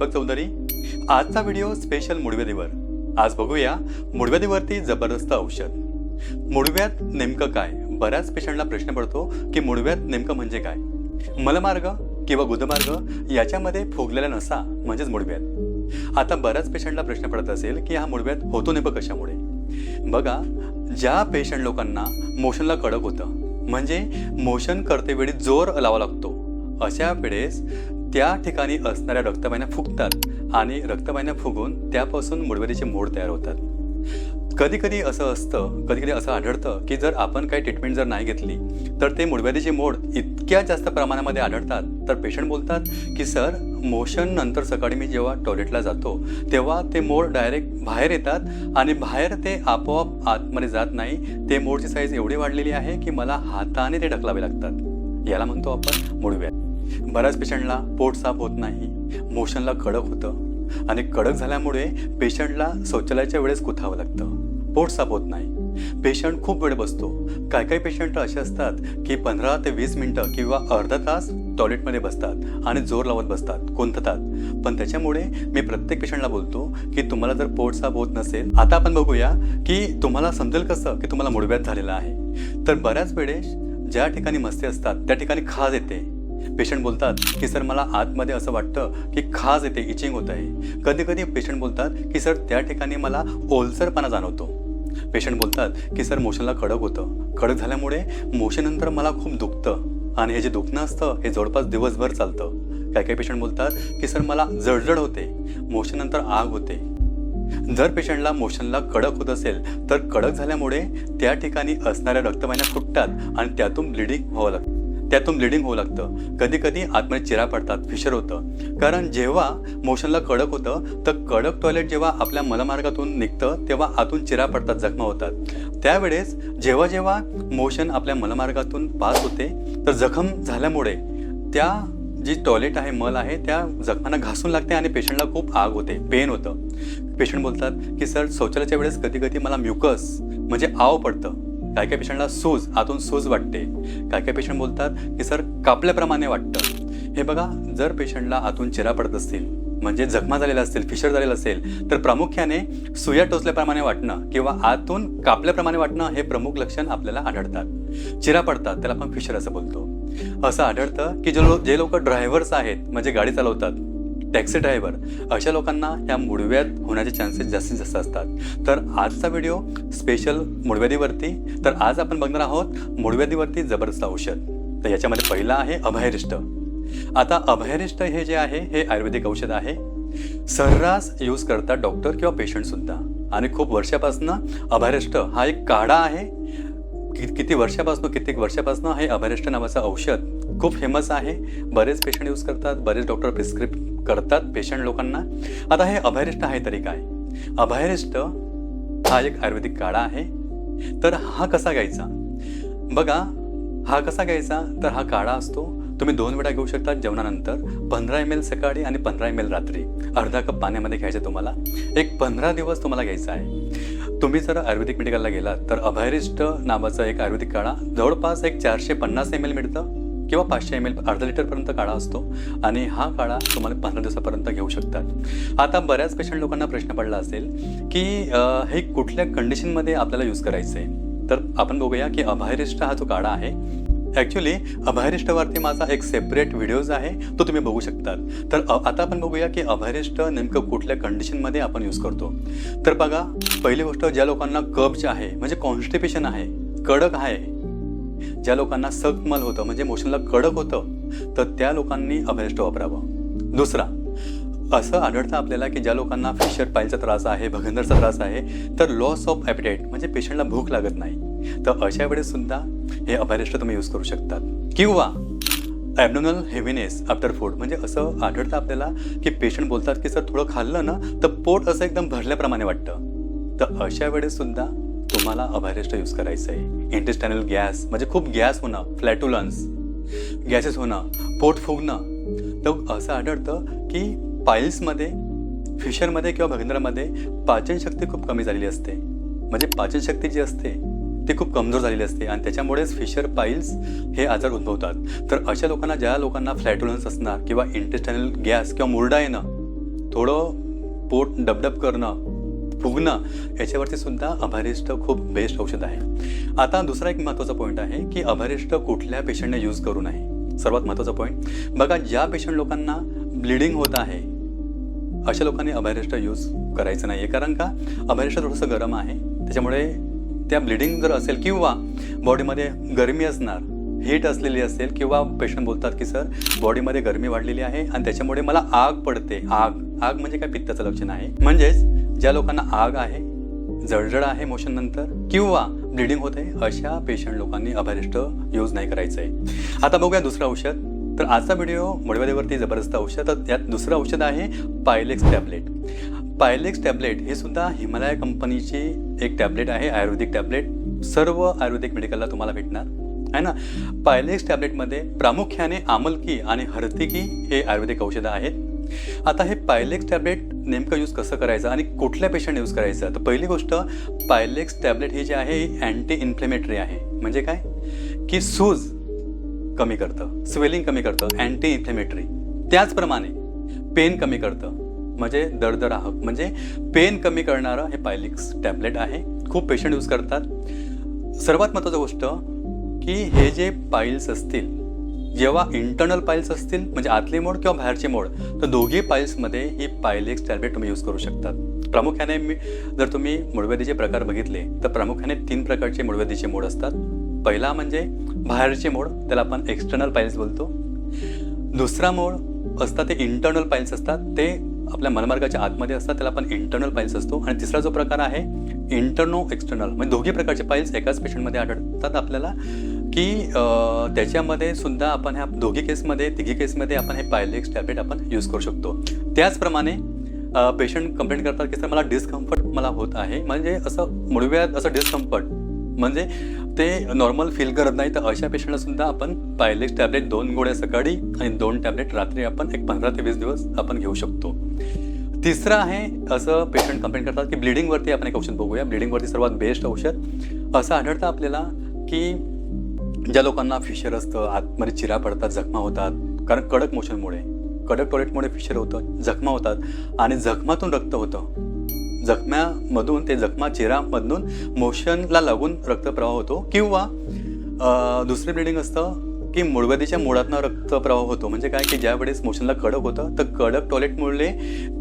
दीपक चौधरी आजचा video special मुडव्यादीवर आज बघूया मुडव्यादीवरती जबरदस्त औषध. मुडव्यात नेमकं काय? बऱ्याच पेशंटला प्रश्न पडतो की मुडव्यात नेमकं म्हणजे काय? मलमार्ग किंवा गुदमार्ग याच्यामध्ये फुगलेल्या नसा म्हणजेच मुडव्यात. आता बऱ्याच पेशंटला प्रश्न पडत असेल की हा मुडव्यात होतो नेमकं कशामुळे? बघा ज्या पेशंट लोकांना मोशनला कडक होतं म्हणजे मोशन करते वेळी जोर लावा लागतो अशा वेळेस त्या ठिकाणी असणाऱ्या रक्तवाहिन्या फुगतात आणि रक्तवाहिन्या फुगून त्यापासून मुडवेरीचे मोड तयार होतात. कधी कधी असं असतं कधी कधी असं आढळतं की जर आपण काही ट्रीटमेंट जर नाही घेतली तर ते मुडवेरीचे मोड इतक्या जास्त प्रमाणामध्ये आढळतात. तर पेशंट बोलतात की सर मोशन नंतर सकाळी मी जेव्हा टॉयलेटला जातो तेव्हा ते मोड डायरेक्ट बाहेर येतात आणि बाहेर ते आपोआप आतमध्ये जात नाही. ते मोडची साईज एवढी वाढलेली आहे की मला हाताने ते ढकलावे लागतात. याला म्हणतो आपण मुडव्या बऱ्याच पेशंटला पोट साफ होत नाही मोशनला कडक होतं आणि कडक झाल्यामुळे पेशंटला शौचालयाच्या वेळेस कुथावं लागतं. पोट साफ होत नाही. पेशंट खूप वेळ बसतो. काय काही पेशंट असे असतात की पंधरा ते वीस मिनटं किंवा अर्धा तास टॉयलेटमध्ये बसतात आणि जोर लावत बसतात कोंततात पण त्याच्यामुळे मी प्रत्येक पेशंटला बोलतो की तुम्हाला जर पोट साफ होत नसेल आता आपण बघूया की तुम्हाला समजेल कसं की तुम्हाला मुडव्यात झालेला आहे. तर बऱ्याच वेळेस ज्या ठिकाणी मस्ती असतात त्या ठिकाणी खाज येते. पेशंट बोलतात की सर मला आतमध्ये असं वाटतं की खाज येते इचिंग होत आहे. कधी कधी पेशंट बोलतात की सर त्या ठिकाणी मला ओलसरपणा जाणवतो. पेशंट बोलतात की सर मोशनला कडक होतं. कडक झाल्यामुळे मोशननंतर मला खूप दुखतं. आणि हे जे दुखणं असतं हे जवळपास दिवसभर चालतं. काही काही पेशंट बोलतात की सर मला जळजळ होते. मोशननंतर आग होते. जर पेशंटला मोशनला कडक होत असेल तर कडक झाल्यामुळे त्या ठिकाणी असणाऱ्या रक्तवाहिन्या फुटतात आणि त्यातून ब्लिडिंग व्हावं लागतं. त्यातून ब्लिडिंग होऊ लागतं. कधी कधी आतमध्ये चिरा पडतात फिशर होतं. कारण जेव्हा मोशनला कडक होतं तर कडक टॉयलेट जेव्हा आपल्या मलमार्गातून निघतं तेव्हा आतून चिरा पडतात जखमा होतात. त्यावेळेस जेव्हा जेव्हा मोशन आपल्या मलमार्गातून पास होते तर जखम झाल्यामुळे त्या जी टॉयलेट आहे मल आहे त्या जखमांना घासून लागते आणि पेशंटला खूप आग होते पेन होतं. पेशंट बोलतात की सर शौचालयाच्या वेळेस कधी कधी मला म्युकस म्हणजे आव पडतं. काय काय पेशंटला सूज आतून सूज वाटते. काय काय पेशंट बोलतात की सर कापल्याप्रमाणे वाटतं. हे बघा जर पेशंटला आतून चिरा पडत असतील म्हणजे जखमा झालेला असतील फिशर झालेला असेल तर प्रामुख्याने सुया टोचल्याप्रमाणे वाटणं किंवा आतून कापल्याप्रमाणे वाटणं हे प्रमुख लक्षण आपल्याला आढळतात. चिरा पडतात त्याला आपण फिशर असं बोलतो. असं आढळतं की जे लो जे लोक ड्रायव्हर्स आहेत म्हणजे गाडी चालवतात टॅक्सी ड्रायव्हर अशा लोकांना या मुडव्यात होण्याचे चान्सेस जास्तीत जास्त असतात. तर आजचा व्हिडिओ स्पेशल मुडव्याधीवरती तर आज आपण बघणार आहोत मुडव्याधीवरती जबरदस्त औषध. तर याच्यामध्ये पहिला आहे अभयरिष्ट आता अभयरिष्ट हे जे आहे हे आयुर्वेदिक औषध आहे. सर्रास यूज करतात डॉक्टर किंवा पेशंट सुद्धा. आणि खूप वर्षापासून अभयरिष्ट हा एक काढा आहे. कि किती वर्षापासून कित्येक वर्षापासून हे अभयरिष्ट नावाचं औषध खूप फेमस आहे. बरेच पेशंट यूज करतात बरेच डॉक्टर प्रिस्क्रिप करतात पेशंट लोकांना. आता हे अभयरिष्ट आहे तरी काय? अभयरिष्ट हा एक आयुर्वेदिक काढा आहे. तर हा कसा घ्यायचा? बघा हा कसा घ्यायचा? तर हा काढा असतो. तुम्ही दोन वेळा घेऊ शकता जेवणानंतर. पंधरा एम एल सकाळी आणि पंधरा एम एल रात्री. अर्धा कप पाण्यामध्ये घ्यायचं तुम्हाला. एक पंधरा दिवस तुम्हाला घ्यायचा आहे. तुम्ही जर आयुर्वेदिक मेडिकलला गेलात तर अभयरिष्ट नावाचा एक आयुर्वेदिक काढा जवळपास एक चारशे पन्नास एम एल मिळतं. किंवा पाचशे एम एल अर्धा लिटरपर्यंत काढा असतो आणि हा काढा तुम्हाला पंधरा दिवसापर्यंत घेऊ शकतात. आता बऱ्याच पेशंट लोकांना प्रश्न पडला असेल की हे कुठल्या कंडिशनमध्ये आपल्याला यूज करायचं आहे तर आपण बघूया की अभायरिष्ट हा जो काढा आहे ॲक्च्युली अभयरिष्टवरती माझा एक सेपरेट व्हिडिओज आहे तो तुम्ही बघू शकतात. तर आता आपण बघूया की अभयरिष्ट नेमकं कुठल्या कंडिशनमध्ये आपण यूज करतो. तर बघा पहिली गोष्ट ज्या लोकांना कब्ज आहे म्हणजे कॉन्स्टिपेशन आहे कडक आहे ज्या लोकांना सकमल होतं म्हणजे मोशनला कडक होतं तर त्या लोकांनी अभयरिष्ट वापरावं. दुसरा असं आढळतं आपल्याला की ज्या लोकांना फिशर पाईलचा त्रास आहे भगंदरचा त्रास आहे तर लॉस ऑफ ॲपिटाईट म्हणजे पेशंटला भूक लागत नाही. तर अशा वेळेस सुद्धा हे अभयरिष्ट तुम्ही यूज करू शकतात. किंवा ॲबनॉनल हेवीनेस आफ्टर फूड म्हणजे असं आढळतं आपल्याला की पेशंट बोलतात की सर थोडं खाल्लं ना? तर पोट असं एकदम भरल्याप्रमाणे वाटतं. तर अशा वेळेस सुद्धा तुम्हाला अभयरिष्ट यूज करायचं आहे इंटेस्टायनल गॅस म्हणजे खूप गॅस होणं फ्लॅटुलन्स. गॅसेस होणं पोट फुगणं. तर असं आढळतं की पाईल्समध्ये फिशरमध्ये किंवा भगंदरामध्ये पाचनशक्ती खूप कमी झालेली असते. म्हणजे पाचनशक्ती जी असते ती खूप कमजोर झालेली असते आणि त्याच्यामुळेच फिशर पाईल्स हे आजार उद्भवतात. तर अशा लोकांना ज्या लोकांना फ्लॅटुलन्स असणार किंवा इंटेस्टायनल गॅस किंवा मुरडा येणं थोडं पोट डबडब करणं फुगणं याच्यावरती सुद्धा अभारिष्ट खूप बेस्ट औषध आहे. आता दुसरा एक महत्त्वाचा पॉईंट आहे की अभारिष्ट कुठल्या पेशंटने यूज करू नये. सर्वात महत्त्वाचा पॉईंट बघा ज्या पेशंट लोकांना ब्लिडिंग होत आहे अशा लोकांनी अभयरिष्ट यूज करायचं नाही आहे कारण का? अभयरिष्ट थोडंसं गरम आहे. त्याच्यामुळे त्या ब्लिडिंग जर असेल किंवा बॉडीमध्ये गरमी असणार हीट असलेली असेल किंवा पेशंट बोलतात की सर बॉडीमध्ये गरमी वाढलेली आहे आणि त्याच्यामुळे मला आग पडते. आग. आग म्हणजे काय? पित्ताचं लक्षण आहे. म्हणजेच ज्या लोकांना आग आहे जळजळ आहे मोशन नंतर किंवा ब्लिडिंग होते अशा पेशंट लोकांनी अभयरिष्ट यूज नाही करायचं आहे आता बघूया दुसरं औषध. तर आजचा व्हिडिओ मुळव्याधीवरती जबरदस्त औषध. त्यात दुसरं औषध आहे पायलेक्स टॅबलेट. पायलेक्स टॅबलेट हे सुद्धा हिमालया कंपनीची एक टॅबलेट आहे आयुर्वेदिक टॅबलेट. सर्व आयुर्वेदिक मेडिकलला तुम्हाला भेटणार. आहे ना? पायलेक्स टॅबलेटमध्ये प्रामुख्याने आमलकी आणि हर्तिकी हे आयुर्वेदिक औषधं आहेत. आता हे पायलेक्स टॅबलेट नेमकं यूज कसं करायचं आणि कुठल्या पेशंट यूज करायचं? तर पहिली गोष्ट पायलेक्स टॅबलेट ही जी आहे ही अँटी इन्फ्लेमेटरी आहे. म्हणजे काय? की सूज कमी करतं स्वेलिंग कमी करतं अँटी इन्फ्लेमेटरी त्याचप्रमाणे पेन कमी करतं म्हणजे दरदराहक. म्हणजे पेन कमी करणारं हे पायलिक्स टॅबलेट आहे. खूप पेशंट यूज करतात. सर्वात महत्त्वाची गोष्ट की हे जे पाईल्स असतील जेव्हा इंटरनल पाईल्स असतील म्हणजे आतली मोड किंवा बाहेरचे मोड तर दोघी पाईल्समध्ये ही पायलेक्स टॅबलेट तुम्ही यूज करू शकतात. प्रामुख्याने मी जर तुम्ही मुळव्याधीचे प्रकार बघितले तर प्रामुख्याने तीन प्रकारचे मुळव्याधीचे मोड असतात. पहिला म्हणजे बाहेरचे मोड त्याला आपण एक्सटर्नल पाईल्स बोलतो. दुसरा मोड असतात ते इंटरनल पाईल्स असतात. ते आपल्या मनमार्गाच्या आतमध्ये असतात त्याला आपण इंटरनल पाईल्स असतो. आणि तिसरा जो प्रकार आहे इंटरनो एक्सटर्नल म्हणजे दोघी प्रकारचे पाईल्स एकाच पेशंटमध्ये आढळतात आपल्याला. की त्याच्यामध्ये सुद्धा आपण ह्या दोघी केसमध्ये तिघी केसमध्ये आपण हे पायलेक्स टॅबलेट आपण यूज करू शकतो. त्याचप्रमाणे पेशंट कंप्लेंट करतात की सर मला डिस्कम्फर्ट मला होत आहे. म्हणजे असं मुळव्यात असं डिस्कम्फर्ट म्हणजे ते नॉर्मल फील करत नाही तर अशा पेशंटला सुद्धा आपण पायलेक्स टॅबलेट दोन गोळ्या सकाळी आणि दोन टॅबलेट रात्री आपण एक पंधरा ते वीस दिवस आपण घेऊ शकतो. तिसरं आहे असं पेशंट कंप्लेंट करतात की ब्लिडिंगवरती आपण एक औषध बघूया. ब्लिडिंगवरती सर्वात बेस्ट औषध. असं आढळतं आपल्याला की ज्या लोकांना फिशर असतं आतमध्ये चिरा पडतात जखमा होतात. कारण कडक मोशनमुळे कडक टॉयलेटमुळे फिशर होतं जखमा होतात. आणि जखमातून रक्त होतं. जखम्यामधून ते जखमा चेहरामधून मोशनला लागून रक्तप्रवाह होतो. किंवा दुसरे ब्लिडिंग असतं की मुळव्याधीच्या मुळातनं रक्तप्रवाह होतो. म्हणजे काय? की ज्या वेळेस मोशनला कडक होतं तर कडक टॉयलेटमुळे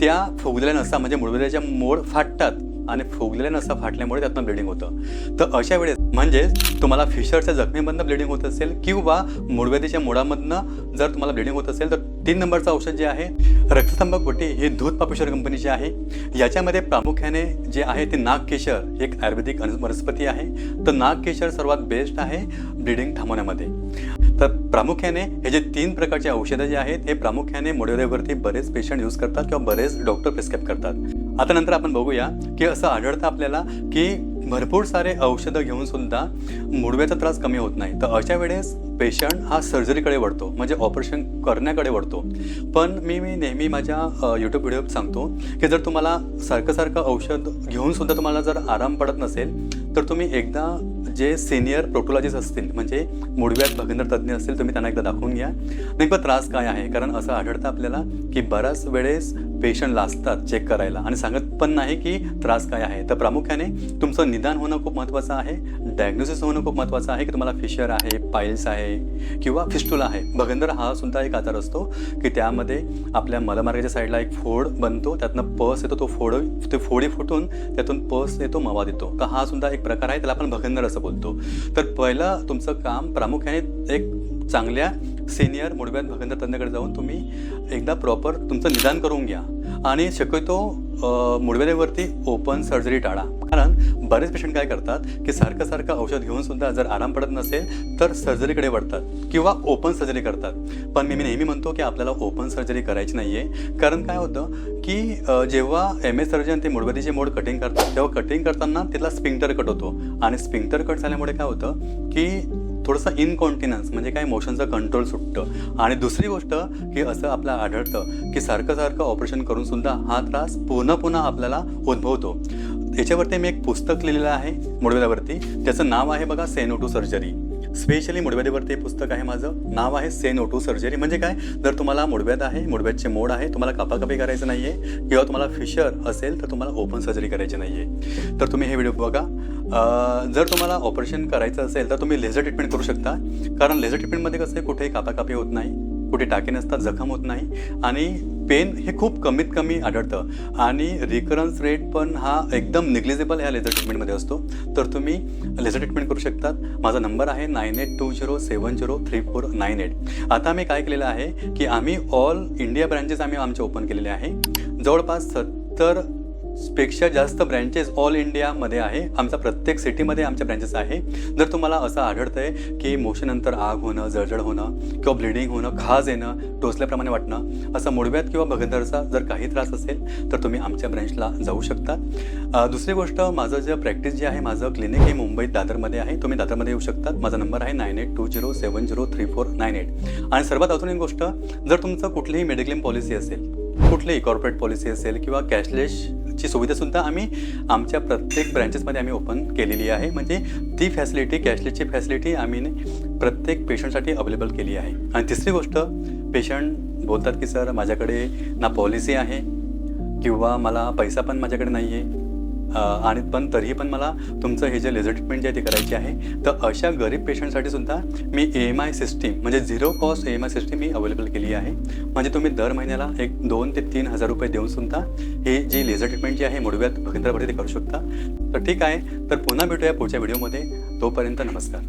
त्या फुगलेल्या नसा म्हणजे मुळव्याधीच्या मोड फाटतात. आणि फुगलेल्या नसा फाटल्यामुळे त्यातनं ब्लिडिंग होतं. तर अशा वेळेस म्हणजेच तुम्हाला फिशरच्या जखमेमधनं ब्लिडिंग होत असेल किंवा मुळव्याधीच्या मुळामधनं जर तुम्हाला ब्लिडिंग होत असेल तर तीन नंबरचं औषध जे आहे रक्तसंबक गोटी हे दूध पापेश्वर कंपनीचे आहे. याच्यामध्ये प्रामुख्याने जे आहे ते नागकेशर एक आयुर्वेदिक वनस्पती आहे. तर नागकेशर सर्वात बेस्ट आहे ब्लिडिंग थांबवण्यामध्ये. तर प्रामुख्याने हे जे तीन प्रकारचे औषधं जे आहेत हे प्रामुख्याने मोडेवरती बरेच पेशंट यूज करतात किंवा बरेच डॉक्टर प्रिस्क्राईब करतात. आता नंतर आपण बघूया की असं आढळतं आपल्याला की भरपूर सारे औषधं घेऊन सुद्धा मुडव्याचा त्रास कमी होत नाही. तर अशा वेळेस पेशंट हा सर्जरीकडे वळतो म्हणजे ऑपरेशन करण्याकडे वळतो. पण मी मी नेहमी माझ्या यूट्यूब व्हिडिओत सांगतो की जर तुम्हाला सारखं सारखं औषध घेऊन सुद्धा तुम्हाला जर आराम पडत नसेल तर तुम्ही एकदा जे सिनियर प्रोटोलॉजिस्ट असतील म्हणजे मुडव्यात भगंदर तज्ज्ञ असतील तुम्ही त्यांना एकदा दाखवून घ्या. नेमकं त्रास काय आहे? कारण असं आढळतं आपल्याला की बऱ्याच वेळेस पेशंटला असतात चेक करायला. आणि सांगत पण नाही की त्रास काय आहे. तर प्रामुख्याने तुमचं निदान होणं खूप महत्त्वाचं आहे. डायग्नोसिस होणं खूप महत्त्वाचं आहे की तुम्हाला फिशर आहे पाईल्स आहे किंवा फिस्टुला आहे. भगंदर हा सुद्धा एक आजार असतो की त्यामध्ये आपल्या मलमार्गाच्या साईडला एक फोड बनतो त्यातनं पस येतो तो फोड ते फोडी फुटून त्यातून पस येतो मवा देतो. का हा सुद्धा एक प्रकार आहे त्याला आपण भगंदर असं बोलतो. तर पहिलं तुमचं काम प्रामुख्याने एक चांगल्या सिनियर मुडव्यात भगंदर तज्ञाकडे जाऊन तुम्ही एकदा प्रॉपर तुमचं निदान करून घ्या. आणि शक्यतो अ, मुडव्यावरती ओपन सर्जरी टाळा. कारण बरेच पेशंट काय करतात की सारखं सारखं औषध घेऊन सुद्धा जर आराम पडत नसेल तर सर्जरीकडे वळतात किंवा ओपन सर्जरी करतात. पण मी नेहमी म्हणतो की आपल्याला ओपन सर्जरी करायची नाही आहे कारण काय होतं की जेव्हा एम एस सर्जन ते मुडव्याधीचे मोड कटिंग करतात तेव्हा कटिंग करताना तिथला स्पिंक्टर कट होतो. आणि स्पिंक्टर कट झाल्यामुळे काय होतं की थोडंसं इनकॉन्टिनन्स म्हणजे काय मोशनचं कंट्रोल सुटतं. आणि दुसरी गोष्ट की असं आपल्याला आढळतं की सारखं सारखं ऑपरेशन करून सुद्धा हा त्रास पुन्हा पुन्हा आपल्याला उद्भवतो. याच्यावरती मी एक पुस्तक लिहिलेलं आहे मुडवेलावरती त्याचं नाव आहे बघा सेनो टू सर्जरी. स्पेशली मुडव्यादेवरती हे पुस्तक आहे माझं. नाव आहे सेन ओटू टू सर्जरी. म्हणजे काय? जर तुम्हाला मुडव्यात आहे मुडव्याचे मोड आहे तुम्हाला कापाकापी करायचं नाही आहे किंवा तुम्हाला फिशर असेल तर तुम्हाला ओपन सर्जरी करायची नाही आहे तर तुम्ही हे व्हिडिओ बघा. जर तुम्हाला ऑपरेशन करायचं असेल तर तुम्ही लेझर ट्रीटमेंट करू शकता. कारण लेझर ट्रीटमेंटमध्ये कसं आहे कुठेही कापाकापी होत नाही कुठे टाके नसतात जखम होत नाही. आणि पेन हे खूप कमीत कमी आढळतं. आणि रिकरन्स रेट पण हा एकदम निग्लिजेबल ह्या लेझर ट्रीटमेंटमध्ये असतो. तर तुम्ही लेझर ट्रीटमेंट करू शकतात. माझा नंबर आहे nine eight two zero seven zero three four nine eight. आता आम्ही काय केलेलं आहे की आम्ही ऑल इंडिया ब्रँचेस आम्ही आमचे ओपन केलेले आहे. जवळपास सत्तर पेक्षा जास्त ब्रँचेस ऑल इंडियामध्ये आहे. आमचा प्रत्येक सिटीमध्ये आमच्या ब्रँचेस आहे. जर तुम्हाला असं आढळतं आहे की मोशनंतर आग होणं जळजळ होणं किंवा ब्लिडिंग होणं खाज येणं टोचल्याप्रमाणे वाटणं असं मुडव्यात किंवा भगंदरचा जर काही त्रास असेल तर तुम्ही आमच्या ब्रँचला जाऊ शकता. दुसरी गोष्ट माझं जे प्रॅक्टिस जे आहे माझं क्लिनिक हे मुंबईत दादरमध्ये आहे. तुम्ही दादरमध्ये येऊ शकतात माझा नंबर आहे nine eight two zero seven zero three four nine eight आणि सर्वात अजून एक गोष्ट जर तुमचं कुठलीही मेडिक्लेम पॉलिसी असेल कुठलीही कॉर्पोरेट पॉलिसी असेल किंवा कॅशलेस ची सुविधासुद्धा आम्ही आमच्या प्रत्येक ब्रँचेसमध्ये आम्ही ओपन केलेली आहे. म्हणजे ती फॅसिलिटी कॅशलेसची फॅसिलिटी आम्ही प्रत्येक पेशंटसाठी अवेलेबल केली आहे. आणि तिसरी गोष्ट पेशंट बोलतात की सर माझ्याकडे ना पॉलिसी आहे किंवा मला पैसा पण माझ्याकडे नाही आहे आणि पण तरीही पण मला तुमचं हे जे लेझर ट्रीटमेंट जे आहे ते करायची आहे तर अशा गरीब पेशंटसाठी सुद्धा मी ए एम आय सिस्टीम म्हणजे zero cost A M I system me available केली आहे. म्हणजे तुम्ही दर महिन्याला एक दोन ते तीन हजार रुपये देऊन सुद्धा हे जी लेझर ट्रीटमेंट जी आहे मुडव्यात भगंदरभरती ते करू शकता. तर ठीक आहे तर पुन्हा भेटूया पुढच्या व्हिडिओमध्ये तोपर्यंत नमस्कार.